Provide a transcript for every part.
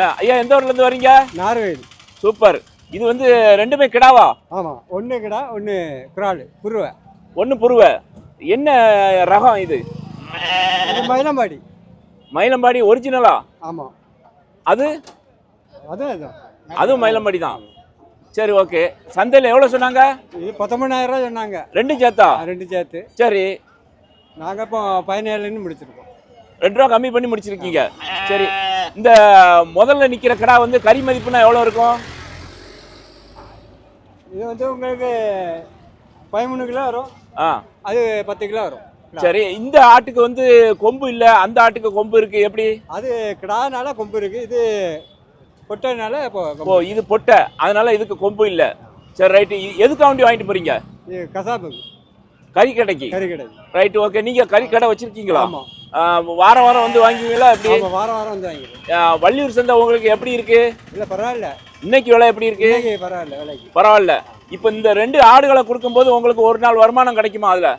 ஐயா எந்த ஊர்ல இருந்து வரீங்க? நார்வேல். சூப்பர். இது வந்து ரெண்டுமே கிடாவா? ஆமாம் ஒன்று கிடா ஒன்று குரால் குருவை ஒன்று புருவ. என்ன ரகம் இது? மயிலம்பாடி. மயிலம்பாடி ஒரிஜினலா ஆமாம் அது? அதுதான். அதுவும் மயிலம்பாடி தான். சரி ஓகே. சந்தையில் எவ்வளோ சொன்னாங்க? இது பத்தொம்பதாயிரம் ரூபா சொன்னாங்க. ரெண்டும் சேர்த்தா? ரெண்டு சேர்த்து. சரி. நாங்கள் இப்போ பதினேழுன்னு முடிச்சிருக்கோம். ரெண்டு ரூபா கம்மி பண்ணி முடிச்சிருக்கீங்க. சரி. இந்த முதல்ல நிற்கிற கடா வந்து கறி மதிப்புனா எவ்வளோ இருக்கும்? இது வந்து உங்களுக்கு பதிமூணு கிலோ வரும். ஆ. அது பத்து கிலோ வரும். சரி இந்த ஆட்டுக்கு வந்து கொம்பு இல்லை அந்த ஆட்டுக்கு கொம்பு இருக்கு எப்படி? அது கிடானால கொம்பு இருக்குது இது பொட்டனால இப்போ. இது பொட்டை அதனால இதுக்கு கொம்பு இல்லை. சரி ரைட்டு எதுக்காக வேண்டி வாங்கிட்டு போறீங்க? இது கசாப்புக்கு கறி கடைக்கு? கறி கிடையாது ரைட்டு ஓகே நீங்க கறி கடை வச்சிருக்கீங்களா? ஆமாம் ஆ, வாரம் வாரம் வந்து வாங்குவீங்களா? எப்படி? வாரம் வாரம் வந்து வாங்கிடுவோம். வள்ளியூர் சந்தை உங்களுக்கு எப்படி இருக்கு? இல்லை பரவாயில்ல. இன்னைக்கு விலை எப்படி இருக்கு? பரவாயில்ல விலைக்கு. பரவாயில்ல. இப்போ இந்த ரெண்டு ஆடுகளை கொடுக்கும்போது உங்களுக்கு ஒரு நாள் வருமானம் கிடைக்குமா அதுல?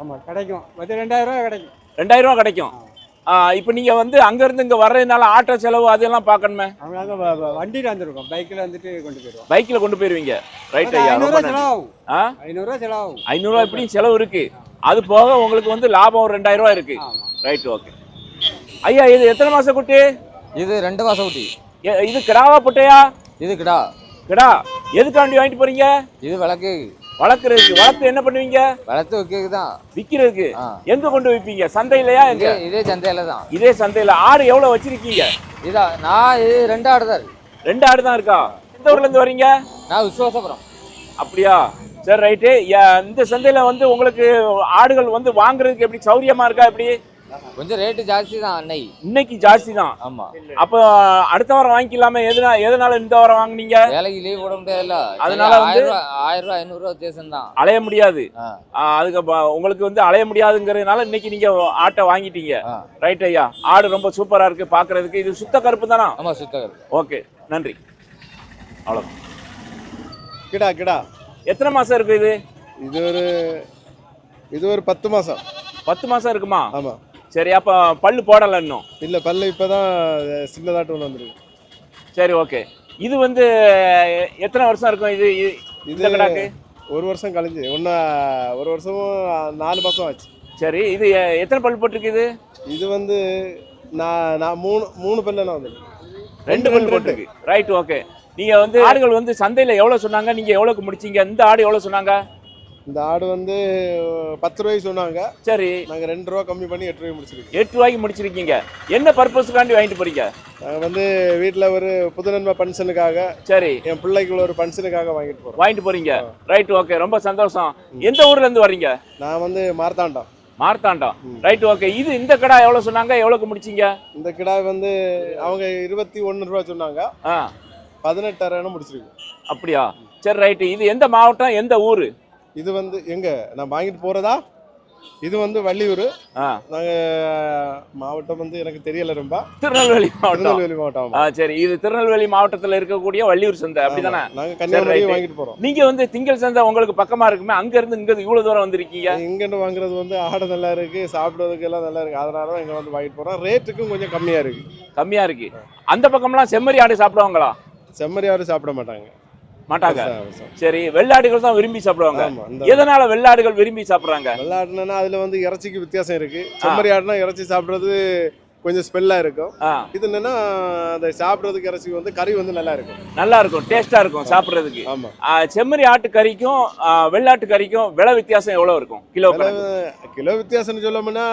ஆமாம் கிடைக்கும். பத்து ரெண்டாயிரம் ரூபா கிடைக்கும். ரெண்டாயிரம் ரூபா கிடைக்கும். இப்போ நீங்க வந்து அங்க இருந்து இங்க வர்றதுனால ஆட்டோ செலவு அதெல்லாம் பார்க்கணுமே? வண்டியில் வந்துருக்கோம். பைக்கில் வந்துட்டு கொண்டு போயிடுவோம் பைக்ல கொண்டு போயிருவீங்க. ரைட் ஐயா ஆ? ஐநூறுரூவா செலவாகும். ஐநூறுரூவா இப்படியும் செலவு இருக்கு. அது போக உங்களுக்கு வந்து லாபம் ஒரு ரெண்டாயிரம் ரூபா இருக்கு. ஆமாம் ரைட் ஓகே ஐயா இது எத்தனை மாசம் குட்டி? இது ரெண்டு மாசம் ஊட்டி எ- இது கிடாவா புட்டையா? இது கிடா. கிடா. எதுக்காண்டி வாங்கிட்டு போறீங்க? இது விளக்கு. வளர்க்குறதுக்கு வளர்த்து என்ன பண்ணுவீங்க? வளர்த்து வைக்கிறது தான். விற்கிறதுக்கு. எங்க கொண்டு வைப்பீங்க? சந்தையிலயா எங்க? இதே சந்தையில தான். இதே சந்தையில. ஆடு எவ்வளவு வச்சிருக்கீங்க? இதா நான் இது ரெண்டு ஆடு தான் ரெண்டு ஆடு தான் இருக்கா? எந்த ஊர்ல இருந்து வரீங்க? நான் விசுவாசபுரம். அப்படியா? சரி ரைட்டு. இந்த சந்தையில வந்து உங்களுக்கு ஆடுகள் வந்து வாங்குறதுக்கு எப்படி சௌரியமா இருக்கா எப்படி? கொஞ்சம் ரேட்டு ஜாஸ்தி தான் அன்னை. இன்னைக்கு ஜாஸ்தி தான். ஆமா. அப்போ அடுத்த வாரம் வாங்கிக்கலாமே? எதுனா எதனால இந்த வாரம் வாங்குனீங்க? வேலைக்கு லீவ் போட முடியாதுல்ல. அதனால வந்து- ஆயிரம் ரூபா ஆயிரம் ரூபா ஐநூறு ரூபா வித்தியாசம் தான். அலைய முடியாது. அதுக்கு உங்களுக்கு வந்து அலைய முடியாதுங்கிறதுனால இன்னைக்கு நீங்க ஆட்டை வாங்கிட்டீங்க. ரைட் ஐயா? ஆடு ரொம்ப சூப்பரா இருக்கு பாக்குறதுக்கு. இது சுத்த கருப்பு தானா? ஆமா சுத்தகர் ஓகே நன்றி. அவ்வளோ கிடா கிடா. எத்தனை மாசம் இருக்கு இது? இது ஒரு இது ஒரு பத்து மாசம். பத்து மாசம் இருக்குமா? ஆமா. சரி அப்ப பல்லு போடல இன்னும்? இல்ல பல்லு இப்பதான் சின்னதாட்டு ஒன்று வந்திருக்கு. சரி ஓகே. இது வந்து எத்தனை வருஷம் இருக்கும் இது? இந்த கடாக்கு? ஒரு வருஷம் கழிஞ்சு. ஒன்னா ஒரு வருஷமும் நாலு மாசம் ஆச்சு. சரி இது எத்தனை பல் போட்டிருக்கு இது? இது வந்து நான் நான் மூணு மூணு பல்ல வந்திருக்கு. ரெண்டு பல் போட்டிருக்கு. ரைட் ஓகே நீங்க வந்து ஆடுகள் வந்து சந்தையில எவ்வளவு சொன்னாங்க? நீங்க எவ்வளவுக்கு முடிச்சீங்க? இந்த ஆடு எவ்வளவு சொன்னாங்க? இந்த ஆடு வந்து பத்து ரூபாய்க்கு சொன்னாங்க. சரி. நாங்க ரெண்டு ரூபா கம்மி பண்ணி எட்டு ரூபாய் முடிச்சிருக்கோம். எட்டு ரூபாய்க்கு முடிச்சிருக்கீங்க. என்ன பர்பஸ்க்காண்டி வாங்கிட்டு போறீங்க? நாங்க வந்து வீட்டுல ஒரு புதுநன்மை ஃபங்க்ஷனுக்காக சரி. என் பிள்ளைக்குள்ள ஒரு ஃபங்க்ஷனுக்காக வாங்கிட்டு போறோம். வாங்கிட்டு போறீங்க. ரைட் ஓகே ரொம்ப சந்தோஷம். எந்த ஊர்ல இருந்து வர்றீங்க? நான் வந்து மார்த்தாண்டம். மார்த்தாண்டம். ரைட் ஓகே இது இந்த கடை எவ்வளவு சொன்னாங்க? எவ்வளவுக்கு முடிச்சீங்க? இந்த கிடா வந்து அவங்க இருபத்தி ஒன்று ரூபா சொன்னாங்க. பதினெட்டாயிரம் முடிச்சிருக்கோம். அப்படியா? சரி ரைட்டு இது எந்த மாவட்டம்? எந்த ஊரு? இது வந்து எங்க? நான் வாங்கிட்டு போறதா? இது வந்து வள்ளியூர். நாங்க மாவட்டம் வந்து எனக்கு தெரியல ரொம்ப. திருநெல்வேலி மாவட்டம். திருநெல்வேலி மாவட்டம். ஆ சரி. இது திருநெல்வேலி மாவட்டத்துல இருக்கக்கூடிய வள்ளியூர் சந்தை. அப்படிதானே. நாங்க கன்னியாகுமரி. வாங்கிட்டு போறோம். நீங்க வந்து திங்கள் சந்தை உங்களுக்கு பக்கமா இருக்குமே அங்க இருந்து இங்க இவ்வளவு தூரம் வந்திருக்கீங்க. இங்கிருந்து வாங்குறது வந்து ஆடை நல்லா இருக்கு சாப்பிடுறதுக்கு எல்லாம் நல்லா இருக்கு. அதனால தான் இங்க வந்து வாங்கிட்டு போறோம். ரேட்டுக்கும் கொஞ்சம் கம்மியா இருக்கு. கம்மியா இருக்கு. அந்த பக்கம்லாம் செம்மறி ஆடு சாப்பிடுவாங்களா? செம்மறி யாரும் சாப்பிட மாட்டாங்க. மாட்டாங்க. சரி வெள்ளாடுகள் தான் விரும்பி சாப்பிடுவாங்க. எதனால வெள்ளாடுகள் விரும்பி சாப்பிடுறாங்க? வெள்ளாடுனா அதுல வந்து இறைச்சிக்கு வித்தியாசம் இருக்கு. செம்மறி ஆடுனா இறைச்சி சாப்பிடுறது கொஞ்சம் ஸ்மெல்லா இருக்கும். இது என்னன்னா அந்த சாப்பிடுறதுக்கு இறைச்சி வந்து கறி வந்து நல்லா இருக்கும். நல்லா இருக்கும் டேஸ்டா இருக்கும் சாப்பிடுறதுக்கு. ஆமா. ஆ, செம்மறி ஆட்டு கறிக்கும் வெள்ளாட்டு கறிக்கும் விலை வித்தியாசம் எவ்வளவு இருக்கும்? கிலோ கிலோ வித்தியாசம்னு சொல்லணும்னா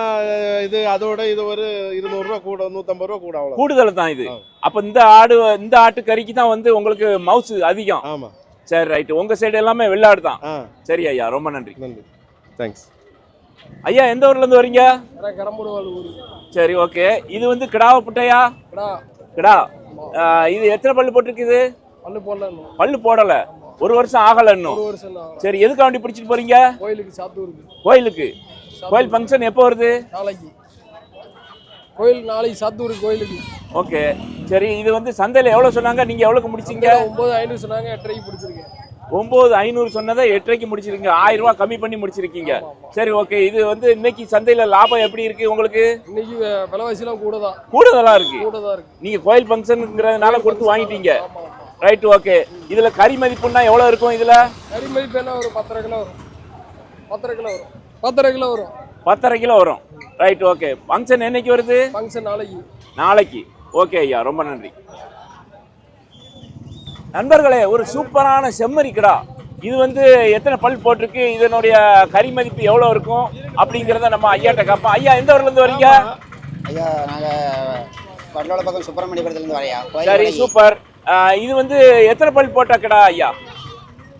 இது அதோட இது ஒரு இருநூறு ரூபா கூட நூத்தம்பது ரூபா கூட அவ்வளோ கூடுதல் தான் இது. அப்ப இந்த ஆடு இந்த ஆட்டு கறிக்கு தான் வந்து உங்களுக்கு மவுசு அதிகம். ஆமா. சரி ரைட் உங்க சைடு எல்லாமே வெள்ளாடு தான். சரி ஐயா ரொம்ப நன்றி. நன்றி. தேங்க்ஸ் ஐயா எந்த ஊர்ல இருந்து வரீங்க? சரி ஓகே. இது வந்து கிடாவ புட்டையா? கடா. இது எத்தனை பல்லு போட்டிருக்குது? பல்லு போடல பல்லு போடல. ஒரு வருஷம் ஆகல இன்னும். சரி எதுக்காண்டி பிடிச்சிட்டு போறீங்க? கோயிலுக்கு சாத்தூருக்கு. கோயிலுக்கு. கோயில் ஃபங்க்ஷன் எப்போ வருது? நாளைக்கு. கோயில் நாளைக்கு சாத்தூருக்கு கோயிலுக்கு. ஓகே. சரி இது வந்து சந்தையில எவ்வளவு சொன்னாங்க? நீங்க எவ்வளவுக்கு முடிச்சீங்க? ஒன்பது ஐநூறு சொன்னாங்க எட்டரைக்கு பிடிச்சிருக்கேன் ஒன்பது ஐநூறு சொன்னதை எட்டரைக்கு முடிச்சிருக்கீங்க. ஆயிரம் ரூபாய் கம்மி பண்ணி முடிச்சிருக்கீங்க. சரி ஓகே இது வந்து இன்னைக்கு சந்தையில லாபம் எப்படி இருக்கு உங்களுக்கு? இன்னைக்கு விலைவாசிலாம் கூட தான் கூடுதலா இருக்கு. கூட தான் இருக்கு. நீங்க கோயில் ஃபங்க்ஷனுங்கிறதுனால கொடுத்து வாங்கிட்டீங்க. ரைட் ஓகே இதுல கறி மதிப்புன்னா எவ்வளவு இருக்கும் இதுல? கறி மதிப்பு என்ன ஒரு பத்தரை கிலோ வரும். பத்தரை கிலோ வரும். பத்தரை கிலோ வரும். பத்தரை கிலோ வரும். ரைட் ஓகே ஃபங்க்ஷன் என்னைக்கு வருது? ஃபங்க்ஷன் நாளைக்கு. நாளைக்கு. ஓகே ஐயா. ரொம்ப நன்றி. நண்பர்களே ஒரு சூப்பரான செம்மறி கிடா இது வந்து எத்தனை பல் போட்டிருக்கு இதனுடைய கறி மதிப்பு எவ்வளோ இருக்கும் அப்படிங்கிறத நம்ம ஐயாட்ட கேட்போம் ஐயா எந்த ஊர்ல இருந்து வரீங்க? ஐயா நாங்கள் பல்லோட பக்கம் சுப்பிரமணியபுரத்துலேருந்து வரையா சரி சூப்பர். இது வந்து எத்தனை பல் போட்ட கிடா ஐயா?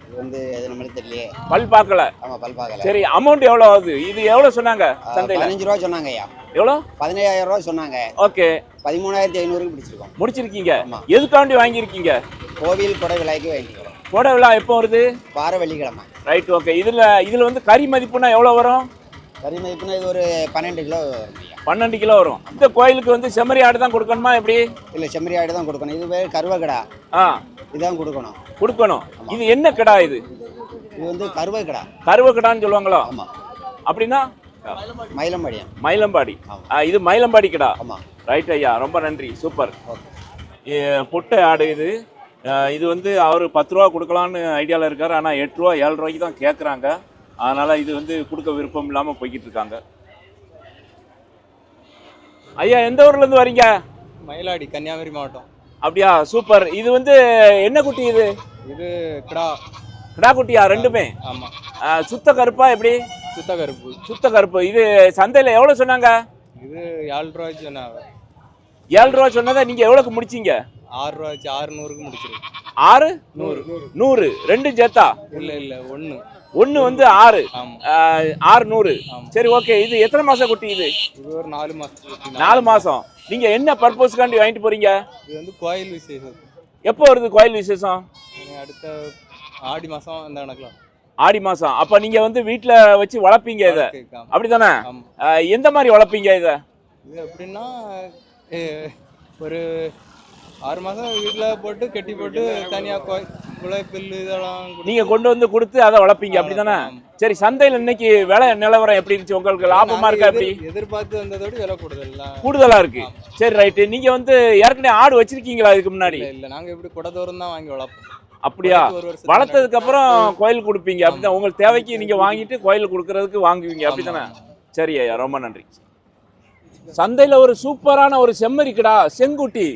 இது வந்து நம்மளுக்கு தெரியலையே. பல் பார்க்கல. ஆமாம் பல் பார்க்கல. சரி அமௌண்ட் எவ்வளோ ஆகுது? இது எவ்வளோ சொன்னாங்க சந்தையில்? பதினஞ்சு ரூபா சொன்னாங்க ஐயா. எவ்வளோ? பதினேழாயிரம் ரூபா சொன்னாங்க. ஓகே. பதிமூணாயிரத்தி ஐநூறுக்கு பிடிச்சிருக்கோம். முடிச்சிருக்கீங்க. எதுக்காண்டி வாங்கியிருக்கீங்க? கோவில் கொடை விலைக்கு வாங்கிக்கிறோம். கோட விழா எப்போ வருது? வார வெள்ளிக்கிழமை. Right okay. இதில் இதில் வந்து கறி மதிப்புனா எவ்வளோ வரும்? கறி மதிப்புனா இது ஒரு பன்னெண்டு கிலோ பன்னெண்டு கிலோ வரும். இந்த கோயிலுக்கு வந்து செம்மறி ஆடு தான் கொடுக்கணுமா எப்படி? இல்லை செம்மறி ஆடு தான் கொடுக்கணும். இது பேர் கருவக்கடா. ஆ. இதுதான் கொடுக்கணும். கொடுக்கணும். இது என்ன கிடா இது? இது வந்து கருவக்கடா. கருவ கிடான்னு சொல்லுவாங்களோ? ஆமாம் அப்படின்னா? மயிலம்பாடியம் மயிலம்பாடி. இது மயிலம்பாடி கிடா ரைட் ஐயா. ரொம்ப நன்றி. சூப்பர். பொட்டை ஆடு இது. இது வந்து அவர் பத்து ரூபா கொடுக்கலான்னு ஐடியாவில் இருக்கார். ஆனால் எட்டு ரூபா ஏழு ரூபாய்க்கு தான் கேட்குறாங்க அதனால் இது வந்து கொடுக்க விருப்பம் இல்லாமல் போய்கிட்டு இருக்காங்க ஐயா எந்த ஊர்லேருந்து வரீங்க? மயிலாடி கன்னியாகுமரி மாவட்டம். அப்படியா? சூப்பர். இது வந்து என்ன குட்டி இது? இது கிடா. கிடா குட்டியா? ரெண்டுமே? ஆமாம் சுத்த கருப்பா எப்படி? சுத்த கருப்பு சுத்த கருப்பு இது சந்தையில் எவ்வளோ சொன்னாங்க? இது ஏழு ரூபா சொன்னாங்க. ஏழு ரூபா சொன்னதை நீங்கள் எவ்வளோக்கு முடிச்சீங்க? ஆறு ரூபா வச்சு ஆறுநூறுக்கு முடிச்சிருக்கு ஆறு? நூறு. நூறு. ரெண்டு ஜெத்தா? இல்லை இல்லை. ஒன்று. ஒன்று வந்து ஆறு. ஆறு நூறு. சரி ஓகே. இது எத்தனை மாசம் குட்டி இது? இது ஒரு நாலு மாதத்துக்கு நாலு மாசம். நீங்க என்ன பர்பஸ்க்காண்டி வாங்கிட்டு போறீங்க? இது வந்து கோயில் விசேஷம். எப்போ வருது கோயில் விசேஷம்? அடுத்த ஆடி மாதம் அந்த கணக்கில் ஆடி மாசம். அப்ப நீங்க வந்து வீட்ல வச்சு வளர்ப்பீங்க இத? அப்படிதானே எந்த மாதிரி வளர்ப்பீங்க இத? இது எப்படின்னா ஒரு ஆறு மாதம் வீட்டில் போட்டு கட்டி போட்டு தனியாக கோய் குலை புல்லு இதெல்லாம் நீங்க கொண்டு வந்து கொடுத்து அதை வளர்ப்பீங்க அப்படிதானே. சரி சந்தையில இன்னைக்கு விலை நிலவரம் எப்படி இருந்துச்சு உங்களுக்கு? லாபமா இருக்கா எப்படி? எதிர்- எதிர்பார்த்து வந்ததோட விலை கூடுதல்? கூடுதலா இருக்கு. சரி ரைட்டு நீங்க வந்து ஏற்கனவே ஆடு வச்சிருக்கீங்களா இதுக்கு முன்னாடி? இல்ல இல்ல நாங்க இப்படி குடதோறும் தான் வாங்கி வளர்ப்போம். அப்படியா? வளர்த்ததுக்கு அப்புறம் கோயில் கொடுப்பீங்க. அப்படிதான். உங்களுக்கு தேவைக்கு நீங்க வாங்கிட்டு கோயில் கொடுக்கறதுக்கு வாங்குவீங்க. அப்படிதானே? சரி ஐயா. ரொம்ப நன்றி. சந்தையில ஒரு சூப்பரான ஒரு செம்மறி கிடா செங்குட்டி.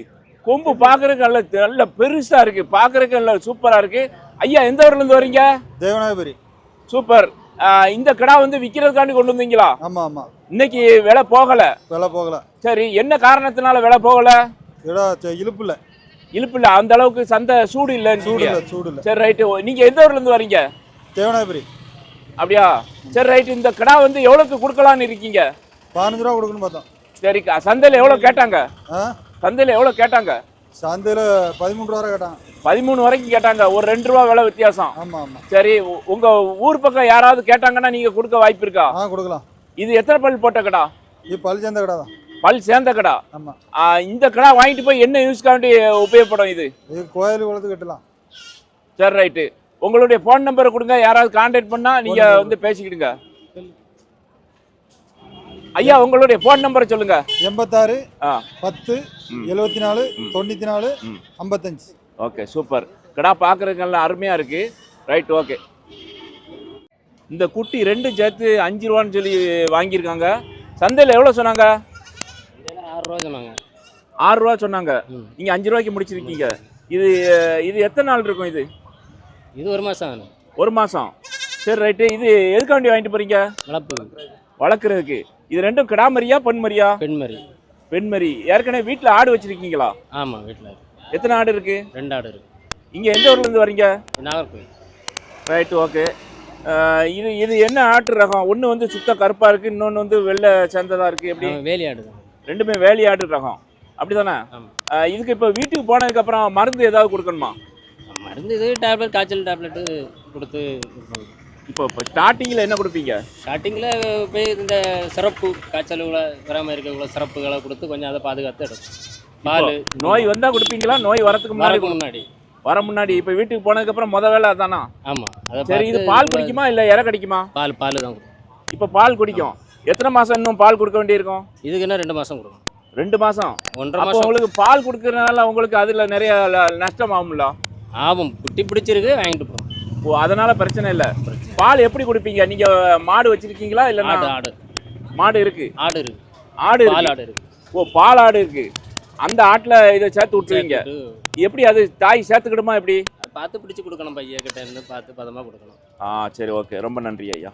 கொம்பு பார்க்கறதுக்கு நல்ல நல்ல பெருசா இருக்கு. பார்க்கறதுக்கு நல்ல சூப்பரா இருக்கு. ஐயா எந்த ஊர்ல இருந்து வரீங்க? தேவநாயகபுரி சூப்பர். இந்த கிடா வந்து விக்கிறதுக்காண்டி கொண்டு வந்தீங்களா? ஆமாம் ஆமாம் இன்னைக்கு விலை போகல. விலை போகல. சரி என்ன காரணத்தினால விலை போகல? இதா இழுப்பு இல்லை அந்த அளவுக்கு சந்தை சூடு சூடு இல்லை சூடு இல்லை. சரி ரைட்டு நீங்க எந்த ஊர்ல இருந்து வரீங்க? தேவநாயகபுரி அப்படியா? சரி ரைட் இந்த கிடா வந்து எவ்வளவுக்கு கொடுக்கலான்னு இருக்கீங்க? பதினஞ்சு ரூபா கொடுக்கணும்னு பார்த்தோம். சரிக்கா சந்தையில எவ்வளவு கேட்டாங்க? சந்தையில எவ்வளவு கேட்டாங்க? சந்தையில் பதிமூணு ரூபா கேட்டான் பதிமூணு வரைக்கும் கேட்டாங்க. ஒரு ரெண்டு ரூபா விலை வித்தியாசம். ஆமாம் ஆமாம் சரி உ- உங்க ஊர் பக்கம் யாராவது கேட்டாங்கன்னா நீங்க கொடுக்க வாய்ப்பு இருக்கா? ஆ கொடுக்கலாம். இது எத்தனை பல் போட்ட கடா? இது பல் சேர்ந்த கடை தான். பல் சேர்ந்த கடா. இந்த கடா வாங்கிட்டு போய் என்ன யூஸ்க்காண்டி உபயோகப்படும் இது? கோயில் குளத்து கட்டலாம். சரி ரைட்டு உங்களுடைய ஃபோன் நம்பரை கொடுங்க. யாராவது கான்டாக்ட் பண்ணா நீங்க. வந்து பேசிக்கிடுங்க. ஐயா உங்களுடைய ஃபோன் நம்பரை சொல்லுங்க. எண்பத்தாறு பத்து. எழுபத்தி நாலு. தொண்ணூற்றி நாலு. ஐம்பத்தஞ்சு. ஓகே சூப்பர் கடா பார்க்கறதுக்கு நல்லா அருமையாக இருக்கு. ரைட் ஓகே இந்த குட்டி ரெண்டும் சேர்த்து அஞ்சு ரூபான்னு சொல்லி வாங்கியிருக்காங்க. சந்தையில் எவ்வளோ சொன்னாங்க? ஆறு ரூபா சொன்னாங்க. நீங்கள் அஞ்சு ரூபாய்க்கு முடிச்சிருக்கீங்க. இது இது எத்தனை நாள் இருக்கும் இது? இது ஒரு ஆகணும் ஒரு மாதம் சரி ரைட்டு இது எதுக்கு வண்டி வாங்கிட்டு போறீங்க? வளர்ப்பு. வளர்க்குறதுக்கு. இது ரெண்டும் கிடாமரியா பொன்மரியா? பெண்மறி பெண்மரி. ஏற்கனவே வீட்டில் ஆடு வச்சிருக்கீங்களா? ஆமாம் வீட்டில் எத்தனை ஆடு இருக்கு? ரெண்டு ஆடு இருக்கு. இங்கே எந்த ஊர்லேருந்து வரீங்க? நாகர்கோவில். ரைட்டு ஓகே இது இது என்ன ஆட்டு ரகம்? ஒன்று வந்து சுத்த கருப்பாக இருக்குது இன்னொன்று வந்து வெள்ளை சேர்ந்ததாக இருக்குது எப்படி? ஆமாம் வேலி ஆடு தான் ரெண்டுமே வேலி ஆட்டு ரகம். அப்படிதானே? ஆமாம் அஹ் இதுக்கு இப்போ வீட்டுக்கு போனதுக்கப்புறம் மருந்து ஏதாவது கொடுக்கணுமா? மருந்து இது டேப்லெட் காய்ச்சல் டேப்லெட்டு கொடுத்து இப்போ இப்போ ஸ்டார்டிங்கில் என்ன கொடுப்பீங்க? ஸ்டார்டிங்கில் போய் இந்த சிறப்பு காய்ச்சல் வராமல் இருக்கக்குள்ள சிறப்புகளை கொடுத்து கொஞ்சம் அதை பாதுகாத்து எடுக்கும் பால் நோய் வந்தால் கொடுப்பீங்களா? நோய் வரதுக்கு முன்னாடி முன்னாடி. வர முன்னாடி. இப்போ வீட்டுக்கு போனதுக்கு அப்புறம் முத வேலை அதானா? ஆமாம் சரி இது பால் குடிக்குமா இல்ல இறை கடிக்குமா? பால் பால் தான் இப்போ பால் குடிக்கும். எத்தனை மாசம் இன்னும் பால் கொடுக்க வேண்டியிருக்கும்? இதுக்கு என்ன ரெண்டு மாதம் கொடுக்கும் ரெண்டு மாசம்? ஒன்றரை மாதம் உங்களுக்கு பால் கொடுக்கறதுனால உங்களுக்கு அதுல நிறைய நஷ்டம் ஆகும்ல ஆகும். குட்டி பிடிச்சிருக்கு வாங்கிட்டு போகிறோம் ஓ அதனால பிரச்சனை இல்ல. பால் எப்படி குடிப்பீங்க? நீங்க மாடு வச்சிருக்கீங்களா இல்ல ஆடு ஆடு. மாடு இருக்கு? ஆடு இருக்கு. ஆடு பால் ஆடு இருக்கு. ஓ பால் ஆடு இருக்கு. அந்த ஆட்டுல இதை சேர்த்து விட்டுருவீங்க. எப்படி அது தாய் சேர்த்துக்கிடுமா எப்படி? பார்த்து பிடிச்சி கொடுக்கணும் பையன் கிட்ட இருந்து பார்த்து பதமாக கொடுக்கணும். ஆ சரி ஓகே. ரொம்ப நன்றி ஐயா.